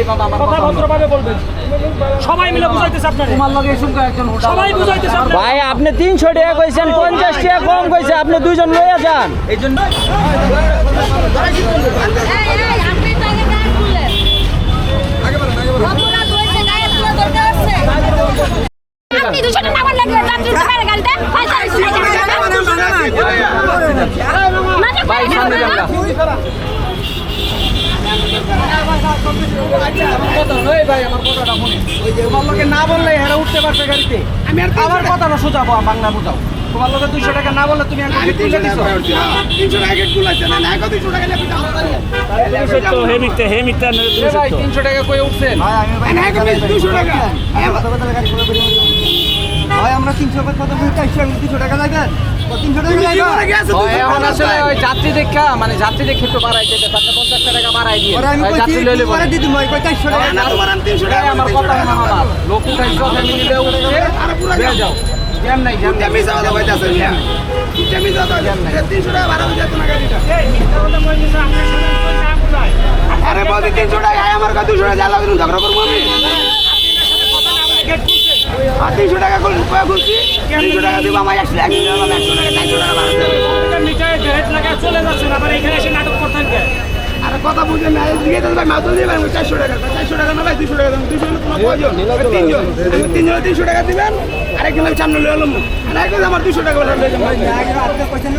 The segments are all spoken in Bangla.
এই আমার কথা কথা ভদ্রভাবে বলবেন। সবাই মিলে বুঝাইতেছে আপনারে। তোমার লগে এসব একজন সবাই বুঝাইতেছে ভাই আপনি তিনশো টাকা কইছেন পঞ্চাশ টাকা কম কইছে আপনি দুইজন লইয়া যান। আপনি। আপনি গাড়িতে, পয়সা ভাই সামনে যান না? বললে হেরা উঠতে পারছে গাড়িতে আমি আর আমার কথাটা সোজাবো বাংলা বুঝাও তোমার দুইশো টাকা না বললে তুমি আমাকে তুলে দিছো মিথ্যে, হে মিথ্যে, না, তুমি এ ভাই সত্য। তিনশো টাকা কই উঠছেন ভাই আমরা তিনশো কথা বলি চারশো তিনশো টাকা লাগেন তিনশো টাকা লাগেন এখন আসলে ওই যাত্রী দেখা মানে বাড়াই দিতে তাহলে টাকা বাড়াই দিয়ে। ওরা আমি যাত্রী লইলে পরে দিদি মই কই চারশো টাকা এই আমার কথা না আমার লোক উঠাইছো ফ্যামিলিতে উঠছে বেড়ে যাও। জ্যাম নাই জ্যাম নাই। এই, মিথ্যা বলে মই কিন্তু আপনার সামনে তো না বুঝাই। আরে বলতে তিনশো টাকা আমার কাছে দুশো টাকা জ্বালা ঝগড়া করব আমি। আর তিনশো টাকা খুলছি কয়া খুলছি। তিনশো টাকা দিব? আমার একশো একশো টাকা একশো টাকা চারশো টাকা বাড়াতে হবে। এটা মিটারে গেট লাগায় চলে যাচ্ছেন, আবার এখানে এসে নাটক করতেন কে? আরে কথা বুঝে না দিয়ে ভাই মাতুল দিয়ে ভাই চারশো টাকা। চারশো টাকা না ভাই দুশো টাকা দেন দুশো কয়জন তিনজন। তিনজন তিনশো টাকা দিবেন আরেকজন আমি সামনে লয়ে এলাম আর একজন আমার দুশো টাকা বলে লয়ে যাব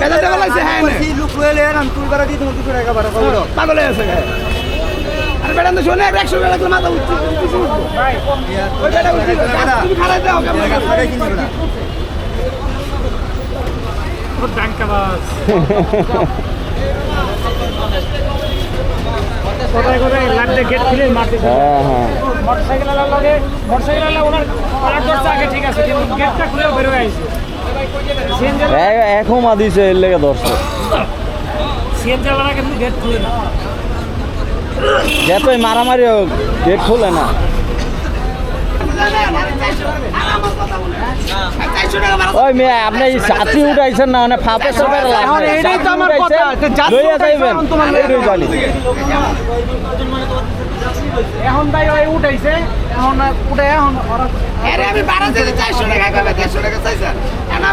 বেলা দেওয়া লাগছে হ্যাঁ না লোক লয়ে আমি তুই করে দিই তোমার দুশো টাকা বাড়া পাগল হয়ে আছে বেড়ান তো শোনে একশো মাথা উঠছে ওই বেটা উঠছে। তুমি খারাপ দাও কেমন ও ডাঙ্কাবাজ। কোথায় কোথায় লাগলে গেট খুলে মারতে হ্যাঁ হ্যাঁ। মোটরসাইকেল লাগে মোটরসাইকেল ওনার ওনার দরজা আগে ঠিক আছে কিন্তু গেটটা খুলে বের আইছে এখন মা দিছে এর লেগে দর্শক সিএনজি আলারা কিন্তু গেট খুলে না। যতই মারামারি হোক গেট খুলে না। ওই মেয়ে আপনি এই ছাত্রী উঠাইছেন না মানে ফাপে সবে এখন এটাই তো আমার কথা, লইয়া যাইবেন। এখন তোমার জানি এখন ভাই ওই উঠাইছে এখন উঠে এখন আরে আমি টাকা কবে টাকা চাইছেন টাকা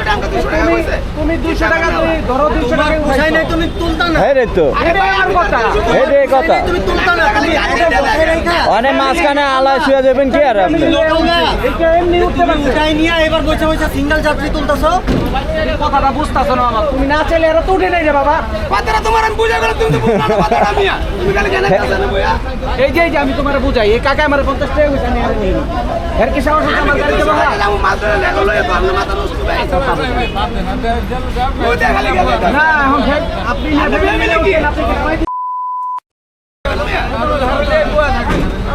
টাকা তুমি তুমি দুইশো টাকা তুমি ধরো দুইশো টাকা উঠাইছো নাই তুমি তুলতা না। তো। এটাই আমার কথা। এই কথা। তুমি তুলতা না। তুমি অনেক মাঝখানে আলায় শুয়ে যাবেন কি আর আপনি? নিয়ে এবার বসে বসে সিঙ্গেল যাত্রী তুলতাছো কথাটা বুঝতেছো না আমার তুমি না চাইলে এরা তো উঠে নাই রে বাবা। কথাটা তোমার আমি বুঝে গেলাম তুমি তো বুঝলা না কথাটা আমি। তুমি খালি জ্ঞানে কাছে না বইয়া এই যে আমি তোমার বুঝাই। এই কাকা আমার পঞ্চাশ টাকা হয়েছে আমি আর নিই। এর কি সাহস আমার গাড়িতে বাবা আমি মাছ ধরে লেগে লয়ে তো মাথা নষ্ট ভাই ওই দেখ খালি গেলে না এখন না? আপনি কি কয় দিন? ওই তিনশো টাকা পড়ে তিনজন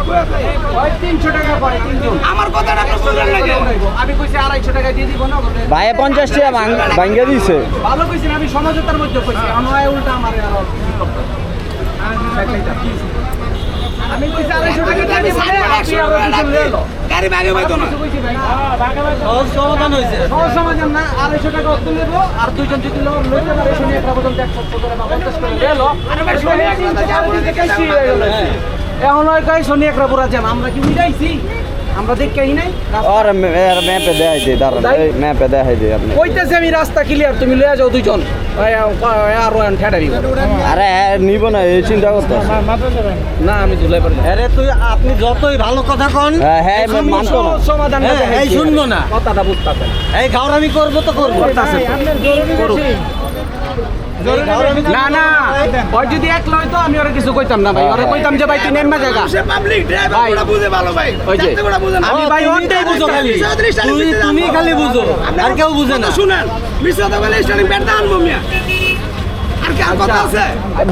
আমার কথাটা আপনি বুঝলেন না কেন? আমি কইছি আড়াইশো টাকা দিয়ে দিব না। ভাইয়ে পঞ্চাশ টাকা ভাঙ্গে দিছে ভালো কইছি না, আমি সমঝোতার মধ্যে কইছি আমার উল্টা আমার আমি কইছি আড়াইশো টাকা দিয়ে দিব না। গাড়ি ভাগে পাইতো না কইছি সমাধান হয়েছে সহজ সমাধান না, আড়াইশো টাকা অর্থ নেব, আর দুইজন যদি লো- লইতে পারে, শনি একটা করে বা পঞ্চাশ করে গেল। এখন ওই কয় শনি একটা পুরা জ্যাম আমরা কি মিলাইছি আমরা দেখি নাই আর ম্যাপে দেখাই দিই দাঁড়ান ম্যাপে দেখাই দিই আপনি। কইতেছে আমি রাস্তা ক্লিয়ার তুমি লয়ে যাও দুইজন। আর ওয়ান ঠেটারি আরে নিব না এই চিন্তা করতে না আমি ধুলাই পারি আরে তুই আপনি যতই ভালো কথা কন হ্যাঁ হ্যাঁ মানতো না। সমাধান হ্যাঁ, এই শুনব না। কথাটা বুঝতেছে এই গাওরামি করব তো করব তো। আপনার জরুরি করুক। বেশি না না। ওই যদি এক লয় তো আমি ওরা কিছু কইতাম না ভাই। ওরা কইতাম যে ভাই তুই নেমা জায়গা। সে পাবলিক ড্রাইভার। ওরা বুঝে ভালো ভাই। ওই যে, আমি ভাই তুমি ওটাই বুঝো খালি। তুমি খালি বুঝো। আর কেউ বুঝে না। শুনেন। মিশ্র তো বলে স্টারিং ব্যাট দান মমিয়া আর কি আর কথা আছে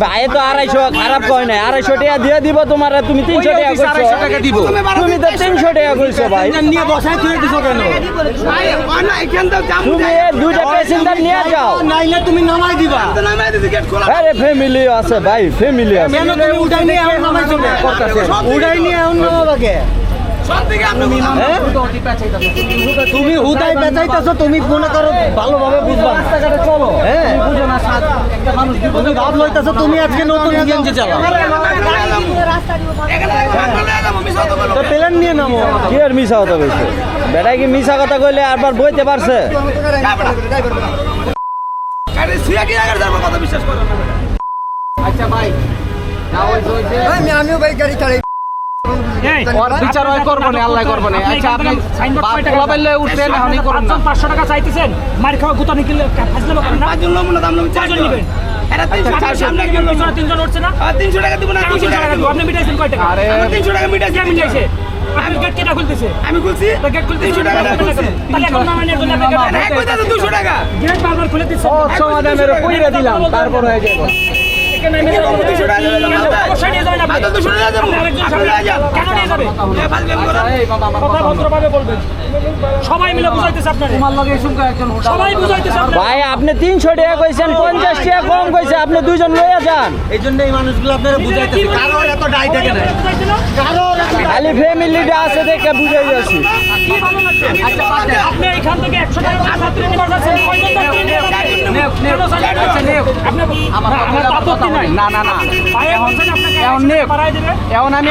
ভাই তো আড়াইশো খারাপ কয় নাই। আড়াইশো টাকা দিয়ে দিব তোমার তুমি তিনশো টাকা দিব। তুমি তো তিনশো টাকা কইছো ভাই। নিয়ে বসাই তুই দিছো কেন? ভাই ওই না এখান থেকে জাম তুমি দুইটা প্যাসেঞ্জার নিয়ে যাও। নাইলে তুমি নামাই দিবা। নামাই দিছি আরে ফ্যামিলি আছে ভাই ফ্যামিলি আছে। তুমি উঠাই নিয়ে এখন নামাই চলে উঠাই নিয়ে এখন নামাবাকে সব দিকে আপনি? হুদাহুদি পেঁচাইতাছো। তুমি হুদাই বেচাইতেছো তুমি মনে করো ভালোভাবে বুঝবা। রাস্তাঘাটে চলো। হ্যাঁ। তুমি আজকে নতুন চালাও। প্লেন নিয়ে নামো। কি আর মিশা কথা কইছে? বেটাই কি মিশা কথা কইলে আরবার বইতে পারছে? আরে শুয়ে কি আগে যাব কথা বিশ্বাস করো না আচ্ছা ভাই আমিও ভাই গাড়ি চালাই। ওর বিচার হয় করব না আল্লাহ করব না। আচ্ছা আপনি কয় টাকা উঠছেন এখনই করুন না পাঁচশো টাকা চাইতেছেন মার খাওয়া গুতা নিকিলে ফাজলামো করেন না? পাঁচজন লোক মনে দাম লোক কয়জন নিবেন? এটা তিনশো টাকা না? দিব না তিনশো টাকা দিব। আপনি মিটাইছেন কয় টাকা? তিনশো টাকা মিটাইছে কে মিটাইছে? আপনি গেট কেটা খুলতেছে। আমি খুলছি? গেট খুলতে তিনশো টাকা দিয়ে তাহলে এখন নামাই নিয়ে চলে গেট তো দুশো টাকা। গেট বারবার খুলে দিচ্ছে ও সমাধানের কইরা দিলাম তারপর হয়ে যাবে। সবাই মিলে বুঝাইতেছে সবাই বুঝাইতেছে ভাই আপনি তিনশো টাকা কইছেন পঞ্চাশ টাকা কম কইছে আপনি দুইজন লইয়া যান। এই জন্য এই মানুষগুলো আপনারা বুঝাইতেছে। কারোর এত ডাই থাকে না? খালি ফ্যামিলিটা আছে দেখে বুঝাই যাচ্ছি। কি ভালো লাগছে? আচ্ছা। আপনি এখান থেকে একশো টাকা না, না, না, এখন এখন আমি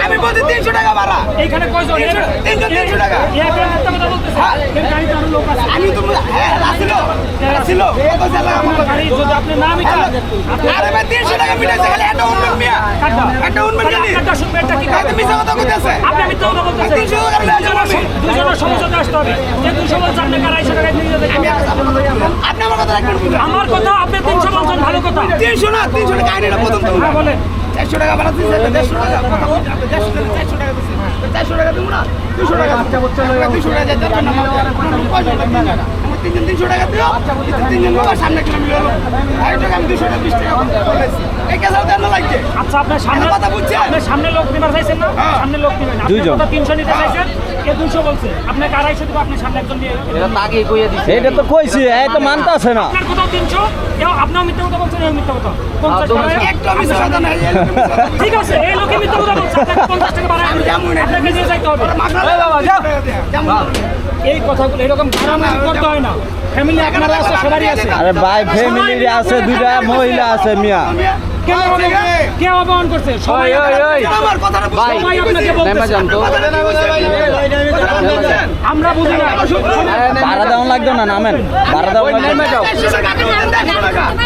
আমি বলছি তিনশো টাকা ভাড়া এইখানে তিনশো- তিনশো- টাকা। হ্যাঁ। আমি তো হ্যাঁ আসিল আসিল কত চালা আমার যদি আপনি না মিটান আরে ভাই তিনশো টাকা মিটাইছে খালি একটা উন্নয়ন মিয়া। কাটা। একটা উন্নয়ন শুনবে, এটা কি এই মিছা কথা কইতেছে আপনি মিথ্যা কথা বলতেছেন। তিনশো টাকা দুজনের সমঝোতা আসতে হবে। যে আপনি আমার কথা রাখবেন আমার কথা আপনি তিনশো বলছেন ভালো কথা। তিনশো না তিনশো টাকা আইনের প্রথম তো হ্যাঁ বলেন। টাকা ভাড়া দিচ্ছে টাকা কথা বলতে টাকা টাকা টাকা দেবো না দুশো টাকা দুশো টাকা যাতে আপনার নাম্বার দেন। কয়জন লোক তিনজন? তিনশো টাকা দিও তিনজন লোক আর সামনে কিলো মিলে হলো টাকা আমি দুশো টাকা বিশ টাকা বলেছি এই কেসাও দেন লাগছে। আচ্ছা আপনার সামনে কথা বুঝছেন? আপনার সামনে লোক চাইছেন না? হ্যাঁ। সামনে লোক নিবেন দুইজন। তিনশো নিতে চাইছেন? এ দুশো বলছে। আপনাকে আড়াইশো দিব আপনি সামনে একজন নিয়ে এটা তো কইয়া দিছে। এটা তো কইছি এই তো মানতাছে না। আপনার কোথাও তিনশো? কেউ আপনিও মিথ্যা কথা বলছেন এও মিথ্যা কথা। পঞ্চাশ টাকা একটা মিশা কথা নাই এই লোকে মিশা কথা ঠিক আছে এই লোকে মিথ্যা কথা বলছে। আপনাকে পঞ্চাশ টাকা বাড়ায় আমি যাব আপনাকে নিয়ে যাইতে হবে। এই বাবা, যাও। এই কথাগুলো এরকম করতে হয় না। ফ্যামিলি আপনারা আছে সবারই আছে। আরে ভাই ফ্যামিলি আছে দুইটা মহিলা আছে মিয়া। কে অপমান কে অপমান করছে সবাই ওই, ওই, ওই। আমার কথাটা ভাই সবাই আপনাকে বলতেছে। নেমে যান তো আমরা বুঝি না ভাড়া দেওয়া লাগতো না নামেন ভাড়া দেওয়া নেমে যাও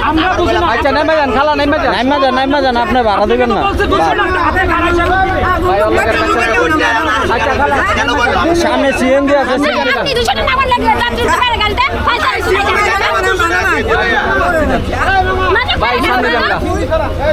আমরা বুঝি না আচ্ছা নেমে যান খালা নেমে যান নাইমা যান নাইমা যান আপনি ভাড়া দিবেন না বলছে দুশো টাকা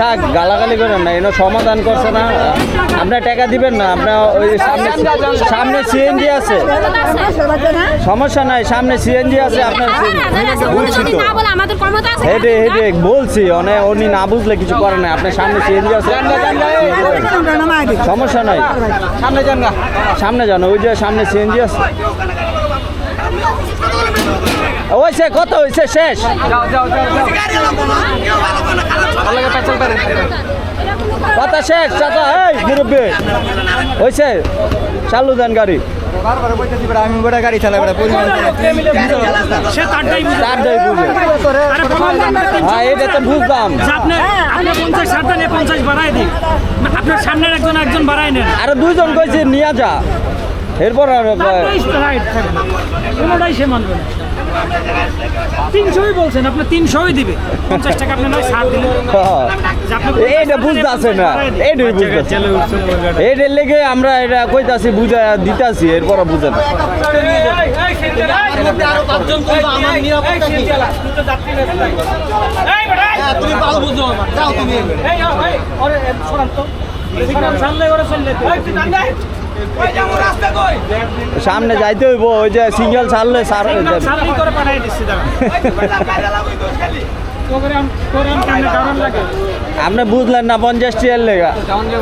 থাক গালাগালি করেন না এনে সমাধান করছে না। আপনার টাকা দিবেন না আপনার ওই সামনে সামনে সিএনজি আছে। সমস্যা নাই সামনে সিএনজি আছে আপনার বলছি তো না বলে আমাদের ক্ষমতা হেডে হেডে বলছি অনেক উনি না বুঝলে কিছু করে না আপনার সামনে সিএনজি আছে। সমস্যা নাই। সামনে যান। সামনে যান ওই যে সামনে সিএনজি আছে। ওইছে কত হয়েছে? শেষ। কথা শেষ চাচা এই মুরব্বী। হয়েছে। চালু দেন গাড়ি। আমি বেটা গাড়ি চালাই তিনশো হ্যাঁ এটা তো বুঝলাম দিন। আপনার সামনের একজন একজন বাড়াই নেন। আরও দুইজন কইছে নিয়ে যা। এরপর আর তারপরেই রাইট থাকবে কোনোটাই সে মানবে না। তিনশোই বলছেন আপনি তিনশোই দিবে পঞ্চাশ টাকা আপনি নয় ছাড় না বুঝতেছে এইটার লেগে আমরা এটা কইতাছি বুঝা দিতাছি এরপর বুঝে না কই সামনে যাইতে হইব ওই যে সিঙ্গেল ছাড়লে সার হয়ে আপনি বুঝলেন না পঞ্চাশ টিয়ার লেগা।